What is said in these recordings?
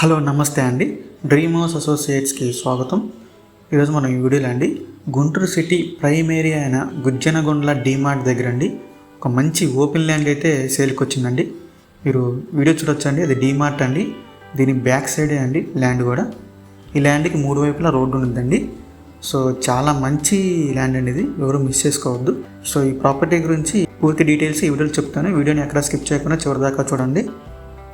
Hello నమస్తే అండి. Dream house అసోసియేట్స్కి స్వాగతం. ఈరోజు మనం ఈ వీడియోలో అండి గుంటూరు సిటీ ప్రైమ్ ఏరియా అయిన గుజ్జనగొండ్ల డీమార్ట్ దగ్గర అండి ఒక మంచి ఓపెన్ ల్యాండ్ అయితే సేల్కి వచ్చిందండి. మీరు వీడియో చూడొచ్చండి అది డీమార్ట్ అండి. దీని బ్యాక్ సైడే అండి ల్యాండ్ కూడా. ఈ ల్యాండ్కి మూడు వైపులా రోడ్డు ఉందండి సో చాలా మంచి ల్యాండ్ అండి ఇది ఎవరు మిస్ చేసుకోవద్దు. సో ఈ ప్రాపర్టీ గురించి పూర్తి డీటెయిల్స్ ఈ వీడియోలో చెప్తాను. వీడియోని ఎక్కడ స్కిప్ చేయకుండా చివరిదాకా చూడండి.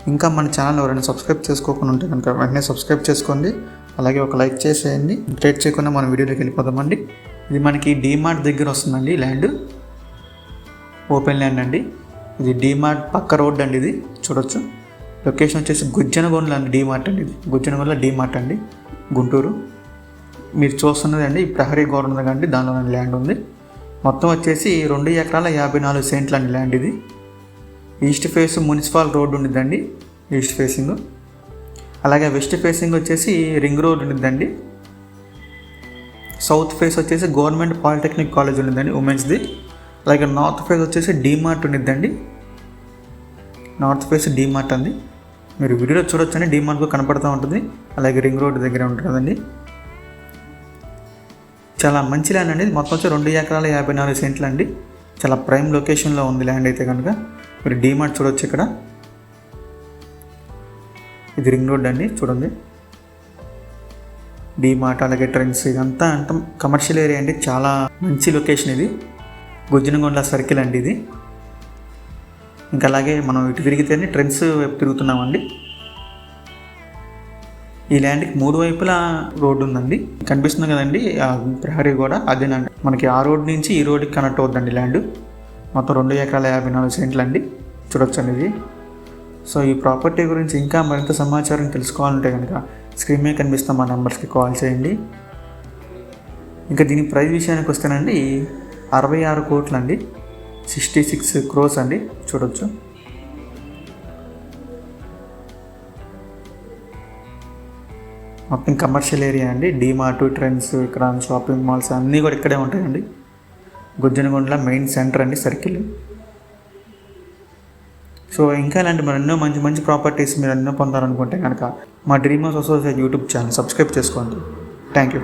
ఇంకా మన ఛానల్ ఎవరైనా సబ్స్క్రైబ్ చేసుకోకుండా ఉంటే కనుక వెంటనే సబ్స్క్రైబ్ చేసుకోండి. అలాగే ఒక లైక్ చేసేయండి. లేట్ చేయకుండా మన వీడియోలోకి వెళ్ళిపోదామండి. ఇది మనకి డీమార్ట్ దగ్గర వస్తుందండి ల్యాండ్. ఓపెన్ ల్యాండ్ అండి. ఇది డీమార్ట్ పక్క రోడ్ అండి ఇది. చూడొచ్చు. లొకేషన్ వచ్చేసి గుజ్జనగొండల అండి డీమార్ట్ అండి ఇది. గుజ్జనగొండలో డీమార్ట్ అండి. గుంటూరు. మీరు చూస్తున్నది అండి ప్రహరీ గోడ ఉంది దానిలో ల్యాండ్ ఉంది. మొత్తం వచ్చేసి రెండు ఎకరాల యాభై నాలుగు సెంట్లు అండి ల్యాండ్ ఇది. ఈస్ట్ ఫేస్ మున్సిపల్ రోడ్ ఉండిద్దండి ఈస్ట్ ఫేసింగ్. అలాగే వెస్ట్ ఫేసింగ్ వచ్చేసి రింగ్ రోడ్ ఉండిద్దండి. సౌత్ ఫేస్ వచ్చేసి గవర్నమెంట్ పాలిటెక్నిక్ కాలేజ్ ఉండిద్దండి ఉమెన్స్ది. అలాగే నార్త్ ఫేస్ వచ్చేసి డీమార్ట్ ఉండిద్దండి. నార్త్ ఫేస్ డీమార్ట్ అండి మీరు వీడియోలో చూడొచ్చండి డీమార్ట్ కనపడుతూ ఉంటుంది. అలాగే రింగ్ రోడ్ దగ్గర ఉంటుందండి చాలా మంచి ల్యాండ్ అండి. మొత్తం వచ్చి రెండు ఎకరాల యాభై నాలుగు సెంట్లు అండి చాలా ప్రైమ్ లొకేషన్లో ఉంది ల్యాండ్ అయితే కనుక. మీరు డీమార్ట్ చూడొచ్చు ఇక్కడ. ఇది రింగ్ రోడ్ అండి చూడండి. డీమార్ట్ అలాగే ట్రెండ్స్ ఇదంతా అంతా కమర్షియల్ ఏరియా అండి. చాలా మంచి లొకేషన్ ఇది. గుజ్జనగొండ సర్కిల్ అండి ఇది. ఇంకా అలాగే మనం ఇటు తిరిగితేనే ట్రెండ్స్ వైపు తిరుగుతున్నామండి. ఈ ల్యాండ్కి మూడు వైపులా రోడ్డు ఉందండి. కనిపిస్తుంది కదండి ఆ ప్రహరీ కూడా అదేనండి మనకి ఆ రోడ్ నుంచి ఈ రోడ్కి కనెక్ట్ అవుతుందండి ల్యాండ్ మొత్తం రెండు ఎకరాల యాభై నాలుగు సెంట్లు అండి చూడొచ్చండి ఇది. సో ఈ ప్రాపర్టీ గురించి ఇంకా మరింత సమాచారం తెలుసుకోవాలంటే కనుక స్క్రీన్ మీద కనిపిస్తున్న మా నెంబర్స్కి కాల్ చేయండి. ఇంకా దీని ప్రైస్ విషయానికి వస్తేనండి అరవై ఆరు కోట్లు అండి సిక్స్టీ సిక్స్ క్రోస్ అండి. చూడొచ్చు. మొత్తం కమర్షియల్ ఏరియా అండి. డీమార్ట్ ట్రెండ్స్ ఇక్కడ షాపింగ్ మాల్స్ అన్నీ కూడా ఇక్కడే ఉంటాయండి. గుజ్జనగొండల మెయిన్ సెంటర్ అండి సర్కిల్. సో ఇంకా ఇలాంటి మరి ఎన్నో మంచి మంచి ప్రాపర్టీస్ మీరు ఎన్నో పొందాలనుకుంటే కనుక మా dream house associate YouTube channel subscribe చేసుకోండి. Thank you